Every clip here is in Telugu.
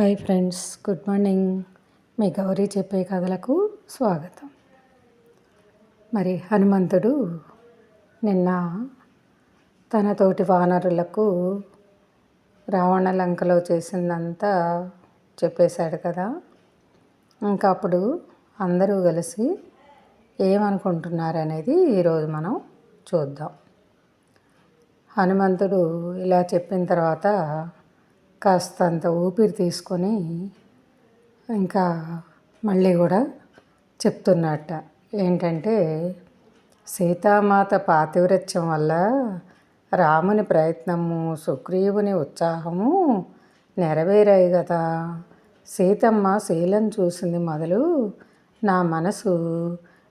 Hi friends good morning. మీ గౌరీ చెప్పే కథలకు స్వాగతం. మరి హనుమంతుడు నిన్న తన తోటి వానరులకు రావణ లంకలో చేసిందంతా చెప్పేశాడు కదా. ఇంకా అప్పుడు అందరూ కలిసి ఏమనుకుంటున్నారనేది ఈరోజు మనం చూద్దాం. హనుమంతుడు ఇలా చెప్పిన తర్వాత కాస్తంత ఊపిరి తీసుకొని ఇంకా మళ్ళీ కూడా చెప్తున్నట్ట. ఏంటంటే సీతామాత పాతివ్రత్యం వల్ల రాముని ప్రయత్నము సుగ్రీవుని ఉత్సాహము నెరవేరాయి కదా సీతమ్మ శీలం చూసింది మొదలు నా మనసు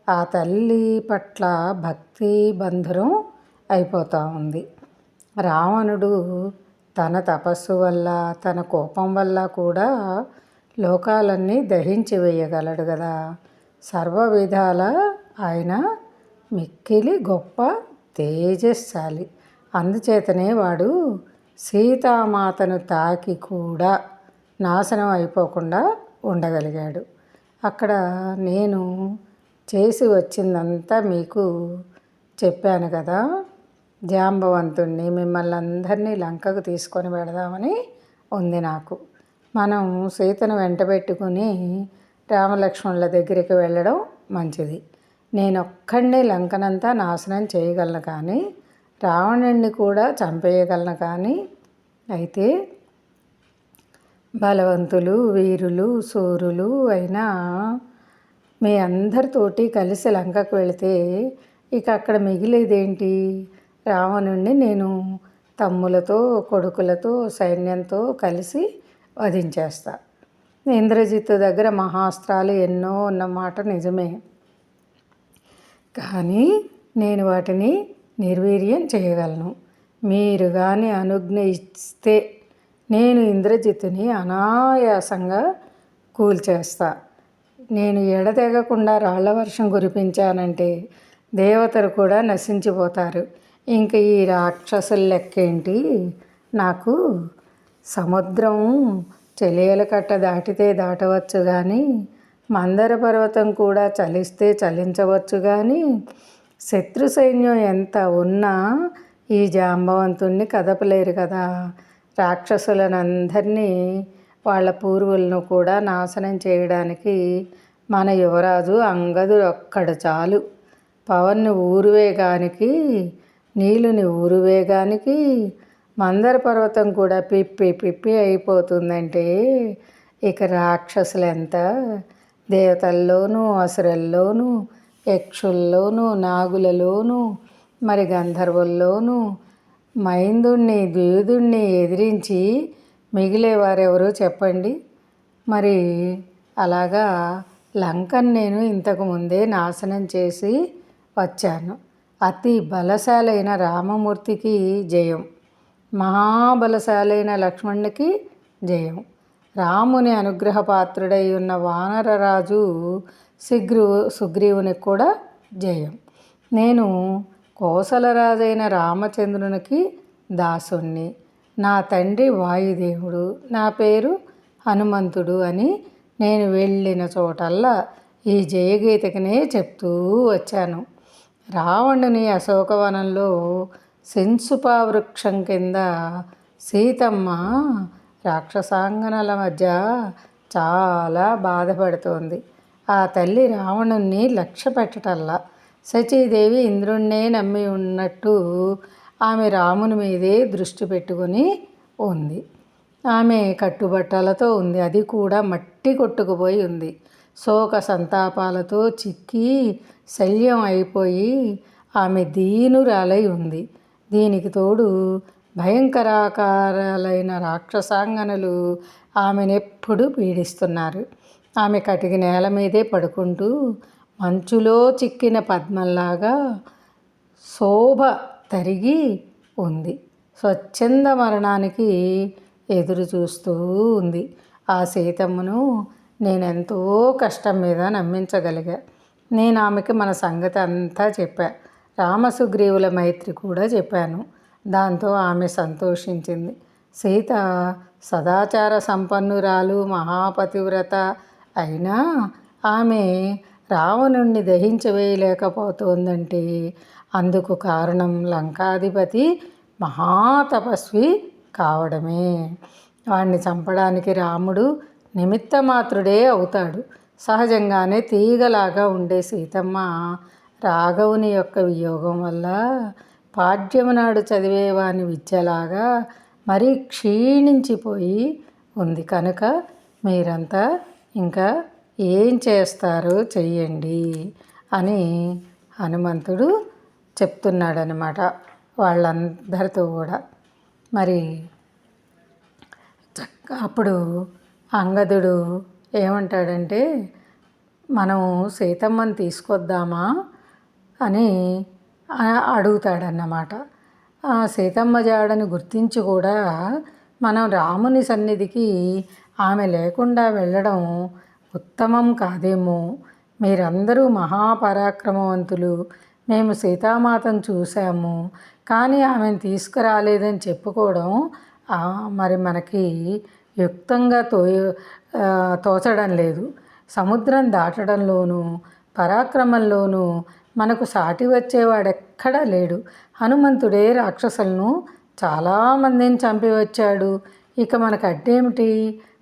ఆ తల్లి పట్ల భక్తి బంధురం అయిపోతూ ఉంది. రావణుడు తన తపస్సు వల్ల తన కోపం వల్ల కూడా లోకాలన్నీ దహించి వేయగలడు కదా సర్వ విధాల ఆయన మిక్కిలి గొప్ప తేజస్శాలి అందుచేతనే వాడు సీతామాతను తాకి కూడా నాశనం అయిపోకుండా ఉండగలిగాడు. అక్కడ నేను చేసి వచ్చిందంతా మీకు చెప్పాను కదా. జాంబవంతుణ్ణి మిమ్మల్ని అందరినీ లంకకు తీసుకొని పెడదామని ఉంది నాకు. మనం సీతను వెంటబెట్టుకుని రామలక్ష్మణుల దగ్గరికి వెళ్ళడం మంచిది. నేను ఒక్కడిని లంకనంతా నాశనం చేయగలను కానీ రావణుణ్ణి కూడా చంపేయగలను కానీ అయితే బలవంతులు వీరులు సూరులు అయినా మీ అందరితోటి కలిసి లంకకు వెళితే ఇక అక్కడ మిగిలేదేంటి? రావణుణ్ణి నేను తమ్ములతో కొడుకులతో సైన్యంతో కలిసి వధించేస్తా. ఇంద్రజిత్తు దగ్గర మహాస్త్రాలు ఎన్నో ఉన్నమాట నిజమే. కానీ నేను వాటిని నిర్వీర్యం చేయగలను. మీరు కానీ అనుజ్ఞ ఇస్తే నేను ఇంద్రజిత్తుని అనాయాసంగా కూల్చేస్తా. నేను ఎడతెగకుండా రాళ్ళ వర్షం కురిపించానంటే దేవతలు కూడా నశించిపోతారు. ఇంకా ఈ రాక్షసుల లెక్కేంటి? నాకు సముద్రం చెలియల కట్ట దాటితే దాటవచ్చు కానీ మందర పర్వతం కూడా చలిస్తే చలించవచ్చు కానీ శత్రు సైన్యం ఎంత ఉన్నా ఈ జాంబవంతుణ్ణి కదపలేరు కదా. రాక్షసులను అందరినీ వాళ్ళ పూర్వులను కూడా నాశనం చేయడానికి మన యువరాజు అంగదు ఒక్కడు చాలు. పవన్ ఊరువేగానికి నీళ్ళుని ఊరువేగానికి మందర పర్వతం కూడా పిప్పి పిప్పి అయిపోతుందంటే ఇక రాక్షసులెంత? దేవతల్లోనూ అసురల్లోనూ యక్షుల్లోనూ నాగులలోనూ మరి గంధర్వుల్లోనూ మైందుణ్ణి ద్విధుణ్ణి ఎదిరించి మిగిలేవారెవరో చెప్పండి. మరి అలాగా లంకను నేను ఇంతకుముందే నాశనం చేసి వచ్చాను. అతి బలశాలైన రామమూర్తికి జయం. మహాబలశాలైన లక్ష్మణునికి జయం. రాముని అనుగ్రహపాత్రుడై ఉన్న వానరరాజు సుగ్రీ సుగ్రీవునికి కూడా జయం. నేను కోసలరాజైన రామచంద్రునికి దాసుణ్ణి. నా తండ్రి వాయుదేవుడు నా పేరు హనుమంతుడు అని నేను వెళ్ళిన చోటల్లా ఈ జయగీతకినే చెప్తూ వచ్చాను. రావణుని అశోకవనంలో సెన్సుపా వృక్షం కింద సీతమ్మ రాక్షసాంగనల మధ్య చాలా బాధపడుతోంది. ఆ తల్లి రావణుణ్ణి లక్ష్య పెట్టటల్లా సచీదేవి ఇంద్రుణ్ణే నమ్మి ఉన్నట్టు ఆమె రాముని మీదే దృష్టి పెట్టుకుని ఉంది. ఆమె కట్టుబట్టలతో ఉంది. అది కూడా మట్టి కొట్టుకుపోయి ఉంది. శోక సంతాపాలతో చిక్కి శల్యం అయిపోయి ఆమె దీనురాలై ఉంది. దీనికి తోడు భయంకరాకారాలైన రాక్షసాంగనలు ఆమెనెప్పుడు పీడిస్తున్నారు. ఆమె కటికి నేల మీదే పడుకుంటూ మంచులో చిక్కిన పద్మంలాగా శోభ తరిగి ఉంది. స్వచ్ఛంద మరణానికి ఎదురు చూస్తూ ఉంది. ఆ సీతమ్మను నేను ఎంతో కష్టం మీద నమ్మించగలిగా. నేను ఆమెకి మన సంగతి అంతా చెప్పా. రామసుగ్రీవుల మైత్రి కూడా చెప్పాను. దాంతో ఆమె సంతోషించింది. సీత సదాచార సంపన్నురాలు మహాపతివ్రత అయినా ఆమె రావణుణ్ణి దహించవేయలేకపోతోందంటే అందుకు కారణం లంకాధిపతి మహాతపస్వి కావడమే. వాణ్ణి చంపడానికి రాముడు నిమిత్తమాత్రుడే అవుతాడు. సహజంగానే తీగలాగా ఉండే సీతమ్మ రాఘవుని యొక్క వియోగం వల్ల పాడ్యమునాడు చదివేవాని విద్యలాగా మరీ క్షీణించిపోయి ఉంది కనుక మీరంతా ఇంకా ఏం చేస్తారో చెయ్యండి అని హనుమంతుడు చెప్తున్నాడనమాట వాళ్ళందరితో కూడా. మరి అప్పుడు అంగదుడు ఏమంటాడంటే మనం సీతమ్మని తీసుకొద్దామా? అని అడుగుతాడన్నమాట. సీతమ్మ జాడని గుర్తించి కూడా మనం రాముని సన్నిధికి ఆమె లేకుండా వెళ్ళడం ఉత్తమం కాదేమో. మీరందరూ మహాపరాక్రమవంతులు. మేము సీతామాతను చూసాము కానీ ఆమెను తీసుకురాలేదని చెప్పుకోవడం మరి మనకి యుక్తంగా తో తోచడం లేదు. సముద్రం దాటడంలోనూ పరాక్రమంలోనూ మనకు సాటి వచ్చేవాడెక్కడా లేడు. హనుమంతుడే రాక్షసులను చాలామందిని చంపి వచ్చాడు. ఇక మనకు అడ్డేమిటి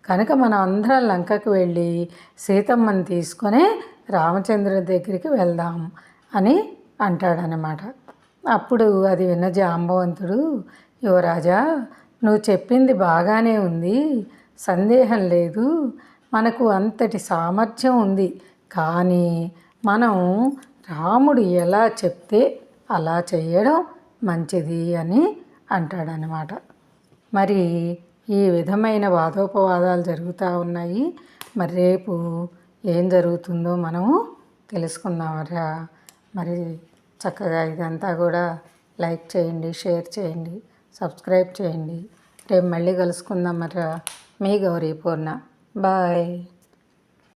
కనుక మనం అందరం లంకకు వెళ్ళి సీతమ్మని తీసుకొని రామచంద్రుని దగ్గరికి వెళ్దాం అని అంటాడనమాట అప్పుడు అది విన్న జాంబవంతుడు యువరాజా నువ్వు చెప్పింది బాగానే ఉంది. సందేహం లేదు. మనకు అంతటి సామర్థ్యం ఉంది. కానీ మనం రాముడు ఎలా చెప్తే అలా చేయడం మంచిది అని అంటాడనమాట మరి ఈ విధమైన వాదోపవాదాలు జరుగుతూ ఉన్నాయి. మరి రేపు ఏం జరుగుతుందో మనము తెలుసుకుందామరా మరి చక్కగా ఇదంతా కూడా లైక్ చేయండి షేర్ చేయండి. సబ్స్క్రైబ్ చేయండి. రేపు మళ్ళీ కలుసుకుందాం మరి మీ గౌరీ పూర్ణ. బాయ్.